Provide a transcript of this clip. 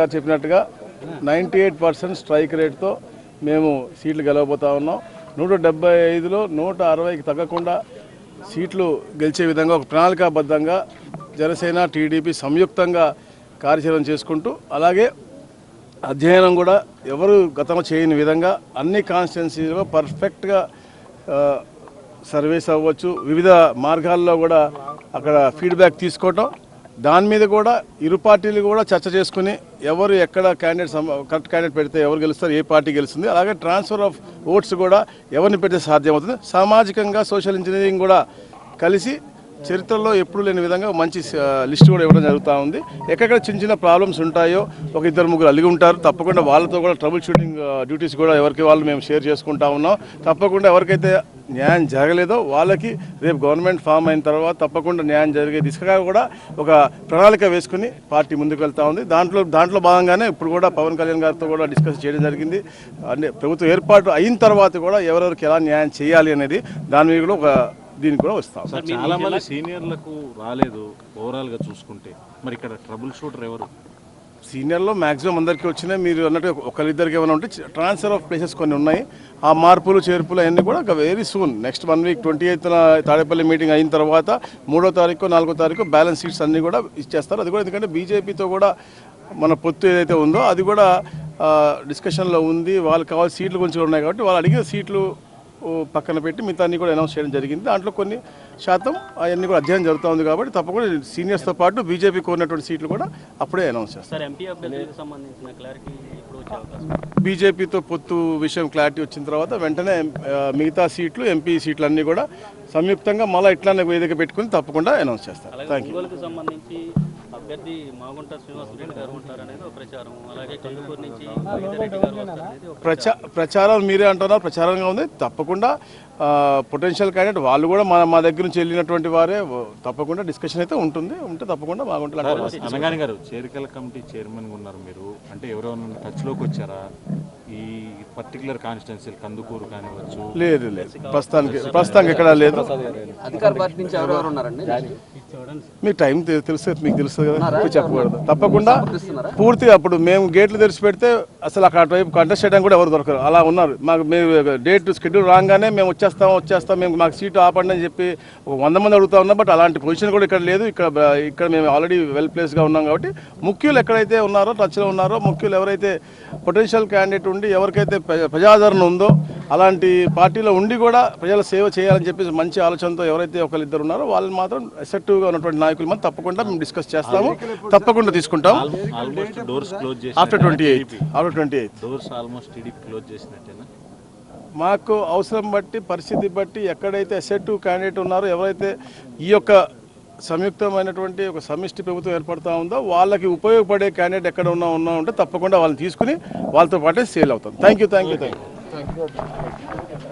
గారు చెప్పినట్టుగా ninety eight percent strike రేట్తో మేము సీట్లు గెలవబోతా ఉన్నాం. నూట డెబ్బై ఐదులో నూట అరవైకి తగ్గకుండా సీట్లు గెలిచే విధంగా ఒక ప్రణాళికాబద్ధంగా జనసేన టీడీపీ సంయుక్తంగా కార్యాచరణ చేసుకుంటూ అలాగే అధ్యయనం కూడా ఎవరు గతంలో చేయని విధంగా అన్ని కాన్స్టిట్యున్సీలో పర్ఫెక్ట్గా సర్వీస్ అవ్వచ్చు. వివిధ మార్గాల్లో కూడా అక్కడ ఫీడ్బ్యాక్ తీసుకోవటం దాని మీద కూడా ఇరు పార్టీలు కూడా చర్చ చేసుకుని ఎవరు ఎక్కడ క్యాండిడేట్ కరెక్ట్ క్యాండిడేట్ పెడితే ఎవరు గెలుస్తారు ఏ పార్టీ గెలుస్తుంది అలాగే ట్రాన్స్ఫర్ ఆఫ్ ఓట్స్ కూడా ఎవరిని పెడితే సాధ్యమవుతుంది. సామాజికంగా సోషల్ ఇంజనీరింగ్ కూడా కలిసి చరిత్రలో ఎప్పుడు లేని విధంగా మంచి లిస్ట్ కూడా ఇవ్వడం జరుగుతూ ఉంది. ఎక్కడెక్కడ చిన్న చిన్న ప్రాబ్లమ్స్ ఉంటాయో ఒక ఇద్దరు ముగ్గురు అలిగి ఉంటారు. తప్పకుండా వాళ్ళతో కూడా ట్రబుల్ షూటింగ్ డ్యూటీస్ కూడా ఎవరికి వాళ్ళు మేము షేర్ చేసుకుంటా ఉన్నాం. తప్పకుండా ఎవరికైతే న్యాయం జరగలేదో వాళ్ళకి రేపు గవర్నమెంట్ ఫామ్ అయిన తర్వాత తప్పకుండా న్యాయం జరిగే దిశగా కూడా ఒక ప్రణాళిక వేసుకుని పార్టీ ముందుకు వెళ్తా ఉంది. దాంట్లో దాంట్లో భాగంగానే ఇప్పుడు కూడా పవన్ కళ్యాణ్ గారితో కూడా డిస్కస్ చేయడం జరిగింది. అంటే ప్రభుత్వం ఏర్పాటు అయిన తర్వాత కూడా ఎవరెవరికి ఎలా న్యాయం చేయాలి అనేది దాని మీద కూడా ఒక దీనికి కూడా వస్తాం. సార్ చాలా మంది సీనియర్లకు రాలేదు. ఓవరాల్గా చూసుకుంటే మరి ఇక్కడ ట్రబుల్ షూటర్ ఎవరు? సీనియర్లో మాక్సిమం అందరికీ వచ్చినాయి మీరు అన్నట్టు ఒకరిద్దరికి ఏమైనా ఉంటే ట్రాన్స్ఫర్ ఆఫ్ ప్లేసెస్ కొన్ని ఉన్నాయి. ఆ మార్పులు చేర్పులు అవన్నీ కూడా very soon next one week twenty ఎయిత్న Tadepalli meeting అయిన తర్వాత మూడో తారీఖు నాలుగో తారీఖు బ్యాలెన్స్ సీట్స్ అన్నీ కూడా ఇచ్చేస్తారు. అది కూడా ఎందుకంటే బీజేపీతో కూడా మన పొత్తు ఏదైతే ఉందో అది కూడా డిస్కషన్లో ఉంది. వాళ్ళకి కావాల్సిన సీట్లు గురించి ఉన్నాయి కాబట్టి వాళ్ళు అడిగిన సీట్లు పక్కన పెట్టి మిగతా అన్ని కూడా అనౌన్స్ చేయడం జరిగింది. దాంట్లో కొన్ని శాతం అవన్నీ కూడా అధ్యయనం జరుగుతూ ఉంది కాబట్టి తప్పకుండా సీనియర్స్తో పాటు బీజేపీ కోరినటువంటి సీట్లు కూడా అప్పుడే అనౌన్స్ చేస్తారు. బీజేపీతో పొత్తు విషయం క్లారిటీ వచ్చిన తర్వాత వెంటనే మిగతా సీట్లు ఎంపీ సీట్లు అన్నీ కూడా సంయుక్తంగా మళ్ళీ ఇట్లానే వేదిక పెట్టుకుని తప్పకుండా అనౌన్స్ చేస్తారు థ్యాంక్ యూ అభ్యర్థి మాగుంట శ్రీనివాసరెడ్డి గారు ఉంటారనేది ఒక ప్రచారం. అలాగే కందుకూరు నుంచి ప్రచా ప్రచారం మీరే అంటున్నారు ప్రచారంగా ఉంది. తప్పకుండా పొటెన్షియల్ క్యాండిడేట్ వాళ్ళు కూడా మన మా దగ్గర నుంచి వెళ్ళినటువంటి వారే తప్పకుండా డిస్కషన్ అయితే ఉంటుంది. ఉంటే తప్పకుండా బాగుంటుంది అనగాని గారు చేరికల కమిటీ చైర్మన్గా ఉన్నారు మీరు. అంటే ఎవరైనా టచ్లోకి వచ్చారా? ఈ పర్టికులర్ కాన్స్టిట్యున్సీ కందుకూరు కానివచ్చు లేదు లేదు. ప్రస్తుతానికి ప్రస్తుతానికి ఎక్కడా లేదు. అధికార పార్టీ నుంచి ఎవరెవరు ఉన్నారండి? మీకు టైం తె- తెలుసు మీకు తెలుస్తుంది కదా? చెప్పకూడదు తప్పకుండా పూర్తిగా అప్పుడు మేము గేట్లు తెరిచి పెడితే అసలు అక్కడ వైపు కంటెస్ట్ చేయడానికి కూడా ఎవరు దొరకరు. అలా ఉన్నారు. మాకు మేము డేట్ షెడ్యూల్ రాగానే మేము వచ్చేస్తాం వచ్చేస్తాం మేము మాకు సీటు ఆపండి అని చెప్పి ఒక వంద మంది అడుగుతా ఉన్నాం. బట్ అలాంటి పొజిషన్ కూడా ఇక్కడ లేదు. ఇక్కడ ఇక్కడ మేము ఆల్రెడీ వెల్ ప్లేస్గా ఉన్నాం కాబట్టి ముఖ్యులు ఎక్కడైతే ఉన్నారో టచ్లో ఉన్నారో ముఖ్యులు ఎవరైతే పొటెన్షియల్ క్యాండిడేట్ ఉండి ఎవరికైతే ప్రజా- ప్రజాదరణ ఉందో అలాంటి పార్టీలో ఉండి కూడా ప్రజల సేవ చేయాలని చెప్పేసి మంచి ఆలోచనతో ఎవరైతే ఒకరిద్దరు ఉన్నారో వాళ్ళని మాత్రం ఎసెప్టివ్గా ఉన్నటువంటి నాయకులు మనం తప్పకుండా మేము డిస్కస్ చేస్తాము. తప్పకుండా తీసుకుంటాం. Almost after twenty eighth after twenty eighth మాకు అవసరం బట్టి పరిస్థితి బట్టి ఎక్కడైతే అసెక్టివ్ క్యాండిడేట్ ఉన్నారో ఎవరైతే ఈ యొక్క సంయుక్తమైనటువంటి ఒక సమిష్టి ప్రభుత్వం ఏర్పడతా ఉందో వాళ్ళకి ఉపయోగపడే క్యాండిడేట్ ఎక్కడ ఉన్నా ఉన్నా ఉంటే తప్పకుండా వాళ్ళని తీసుకుని వాళ్ళతో పాటే సేల్ అవుతాం. Thank you thank you thank you Thank you.